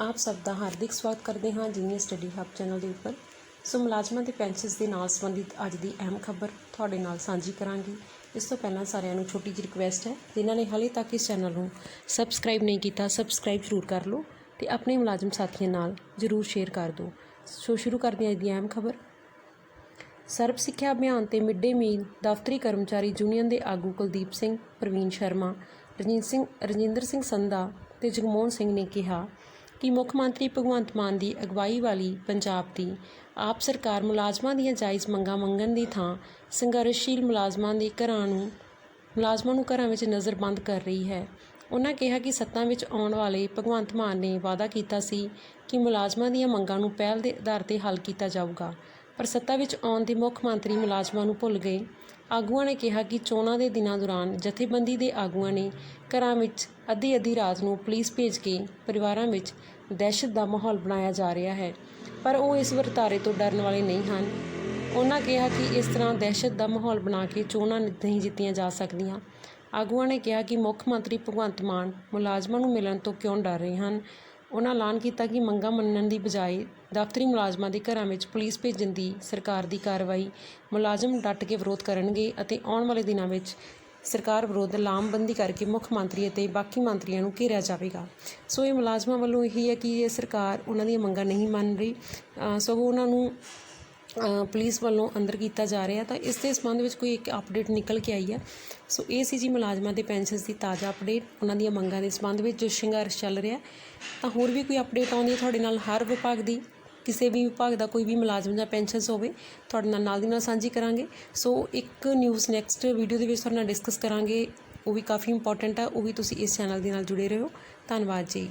ਆਪ ਸਭ ਦਾ ਹਾਰਦਿਕ ਸਵਾਗਤ ਕਰਦੇ ਹਾਂ ਜੀਨੀਅਸ ਸਟੱਡੀ ਹੱਬ ਚੈਨਲ ਦੇ ਉੱਪਰ। ਸੋ ਮੁਲਾਜ਼ਮਾਂ ਦੇ ਪੈਨਸ਼ਨਸ ਦੇ ਨਾਲ ਸੰਬੰਧਿਤ ਅੱਜ ਦੀ ਅਹਿਮ ਖਬਰ ਤੁਹਾਡੇ ਨਾਲ ਸਾਂਝੀ ਕਰਾਂਗੀ। ਇਸ ਤੋਂ ਪਹਿਲਾਂ ਸਾਰਿਆਂ ਨੂੰ ਛੋਟੀ ਜਿਹੀ ਰਿਕੁਐਸਟ ਹੈ, ਜਿਨ੍ਹਾਂ ਨੇ ਹਾਲੇ ਤੱਕ ਇਸ ਚੈਨਲ ਨੂੰ ਸਬਸਕ੍ਰਾਈਬ ਨਹੀਂ ਕੀਤਾ ਸਬਸਕ੍ਰਾਈਬ ਜ਼ਰੂਰ ਕਰ ਲਓ ਤੇ ਆਪਣੇ ਮੁਲਾਜ਼ਮ ਸਾਥੀਆਂ ਨਾਲ ਜ਼ਰੂਰ ਸ਼ੇਅਰ ਕਰ ਦਿਓ। ਸੋ ਸ਼ੁਰੂ ਕਰਦੇ ਹਾਂ ਅੱਜ ਦੀ ਅਹਿਮ ਖਬਰ। ਸਰਬ ਸਿੱਖਿਆ ਅਭਿਆਨ ਤੇ ਮਿਡ ਡੇ ਮੀਲ ਦਫ਼ਤਰੀ ਕਰਮਚਾਰੀ ਯੂਨੀਅਨ ਦੇ ਆਗੂ ਕੁਲਦੀਪ ਸਿੰਘ, ਪ੍ਰਵੀਨ ਸ਼ਰਮਾ ਰਜੀਤ ਸਿੰਘ, ਰਜਿੰਦਰ ਸਿੰਘ ਸੰਧਾ ਤੇ ਜਗਮੋਹਨ ਸਿੰਘ ਨੇ ਕਿਹਾ ਕਿ ਮੁੱਖ ਮੰਤਰੀ ਭਗਵੰਤ ਮਾਨ ਦੀ ਅਗਵਾਈ ਵਾਲੀ ਪੰਜਾਬ ਦੀ ਆਪ ਸਰਕਾਰ ਮੁਲਾਜ਼ਮਾਂ ਦੀਆਂ ਜਾਇਜ਼ ਮੰਗਾਂ ਮੰਗਣ ਦੀ ਥਾਂ ਸੰਘਰਸ਼ਸ਼ੀਲ ਮੁਲਾਜ਼ਮਾਂ ਦੇ ਘਰਾਂ ਨੂੰ, ਮੁਲਾਜ਼ਮਾਂ ਨੂੰ ਘਰਾਂ ਵਿੱਚ ਨਜ਼ਰਬੰਦ ਕਰ ਰਹੀ ਹੈ। ਉਹਨਾਂ ਕਿਹਾ ਕਿ ਸੱਤਾ ਵਿੱਚ ਆਉਣ ਵਾਲੇ ਭਗਵੰਤ ਮਾਨ ਨੇ ਵਾਅਦਾ ਕੀਤਾ ਸੀ ਕਿ ਮੁਲਾਜ਼ਮਾਂ ਦੀਆਂ ਮੰਗਾਂ ਨੂੰ ਪਹਿਲ ਦੇ ਆਧਾਰ ਤੇ ਹੱਲ ਕੀਤਾ ਜਾਊਗਾ, ਪਰ ਸੱਤਾ ਵਿੱਚ ਆਉਣ ਦੇ ਮੁੱਖ ਮੰਤਰੀ ਮੁਲਾਜ਼ਮਾਂ ਨੂੰ ਭੁੱਲ ਗਏ। ਆਗੂਆਂ ਨੇ ਕਿਹਾ ਕਿ ਚੋਣਾਂ ਦੇ ਦਿਨਾਂ ਦੌਰਾਨ ਜਥੇਬੰਦੀ ਦੇ ਆਗੂਆਂ ਨੇ ਘਰਾਂ ਵਿੱਚ ਅੱਧੀ ਅੱਧੀ ਰਾਤ ਨੂੰ ਪੁਲਿਸ ਭੇਜ ਕੇ ਪਰਿਵਾਰਾਂ ਵਿੱਚ ਦਹਿਸ਼ਤ ਦਾ ਮਾਹੌਲ ਬਣਾਇਆ ਜਾ ਰਿਹਾ ਹੈ। ਪਰ ਉਹ ਇਸ ਵਰਤਾਰੇ ਤੋਂ ਡਰਨ ਵਾਲੇ ਨਹੀਂ ਹਨ। ਉਹਨਾਂ ਕਿਹਾ ਕਿ ਇਸ ਤਰ੍ਹਾਂ ਦਹਿਸ਼ਤ ਦਾ ਮਾਹੌਲ ਬਣਾ ਕੇ ਚੋਣਾਂ ਨਹੀਂ ਜਿੱਤੀਆਂ ਜਾ ਸਕਦੀਆਂ। ਆਗੂਆਂ ਨੇ ਕਿਹਾ ਕਿ ਮੁੱਖ ਮੰਤਰੀ ਭਗਵੰਤ ਮਾਨ ਮੁਲਾਜ਼ਮਾਂ ਨੂੰ ਮਿਲਣ ਤੋਂ ਕਿਉਂ ਡਰ ਰਹੇ ਹਨ? ਉਹਨਾਂ ਐਲਾਨ ਕੀਤਾ ਕਿ ਮੰਗਾਂ ਮੰਨਣ ਦੀ ਬਜਾਏ ਦਫ਼ਤਰੀ ਮੁਲਾਜ਼ਮਾਂ ਦੇ ਘਰਾਂ ਵਿੱਚ ਪੁਲਿਸ ਭੇਜਣ ਦੀ ਸਰਕਾਰ ਦੀ ਕਾਰਵਾਈ ਮੁਲਾਜ਼ਮ ਡਟ ਕੇ ਵਿਰੋਧ ਕਰਨਗੇ ਅਤੇ ਆਉਣ ਵਾਲੇ ਦਿਨਾਂ ਵਿੱਚ ਸਰਕਾਰ ਵਿਰੋਧ ਲਾਮਬੰਦੀ ਕਰਕੇ ਮੁੱਖ ਮੰਤਰੀ ਅਤੇ ਬਾਕੀ ਮੰਤਰੀਆਂ ਨੂੰ ਘੇਰਿਆ ਜਾਵੇਗਾ। ਸੋ ਇਹ ਮੁਲਾਜ਼ਮਾਂ ਵੱਲੋਂ ਇਹੀ ਹੈ ਕਿ ਇਹ ਸਰਕਾਰ ਉਹਨਾਂ ਦੀਆਂ ਮੰਗਾਂ ਨਹੀਂ ਮੰਨ ਰਹੀ। ਅ, ਸਗੋਂ ਉਹਨਾਂ ਨੂੰ ਪੁਲਿਸ ਵੱਲੋਂ ਅੰਦਰ ਕੀਤਾ ਜਾ ਰਿਹਾ ਤਾਂ ਇਸ ਦੇ ਸੰਬੰਧ ਵਿੱਚ ਕੋਈ ਇੱਕ ਅਪਡੇਟ ਨਿਕਲ ਕੇ ਆਈ ਹੈ। ਸੋ ਇਹ ਸੀ ਜੀ ਮੁਲਾਜ਼ਮਾਂ ਦੇ ਪੈਨਸ਼ਨਸ ਦੀ ਤਾਜ਼ਾ ਅਪਡੇਟ ਉਹਨਾਂ ਦੀਆਂ ਮੰਗਾਂ ਦੇ ਸੰਬੰਧ ਵਿੱਚ ਜੋ ਸੰਘਰਸ਼ ਚੱਲ ਰਿਹਾ ਤਾਂ ਹੋਰ ਵੀ ਕੋਈ ਅਪਡੇਟ ਆਉਂਦੀ ਹੈ ਤੁਹਾਡੇ ਨਾਲ ਹਰ ਵਿਭਾਗ ਦੀ? ਕਿਸੇ ਵੀ ਵਿਭਾਗ ਦਾ ਕੋਈ ਵੀ ਮੁਲਾਜ਼ਮ ਜਾਂ ਪੈਨਸ਼ਨਸ ਹੋਵੇ, ਤੁਹਾਡੇ ਨਾਲ ਨਾਲ ਦੀ ਨਾਲ ਸਾਂਝੀ ਕਰਾਂਗੇ। ਸੋ ਇੱਕ ਨਿਊਜ਼ ਨੈਕਸਟ ਵੀਡੀਓ ਦੇ ਵਿੱਚ ਤੁਹਾਡੇ ਨਾਲ ਡਿਸਕਸ ਕਰਾਂਗੇ। ਉਹ ਵੀ ਕਾਫੀ ਇੰਪੋਰਟੈਂਟ ਹੈ, ਉਹ ਵੀ ਤੁਸੀਂ ਇਸ ਚੈਨਲ ਦੇ ਨਾਲ ਜੁੜੇ ਰਹੋ। ਧੰਨਵਾਦ ਜੀ।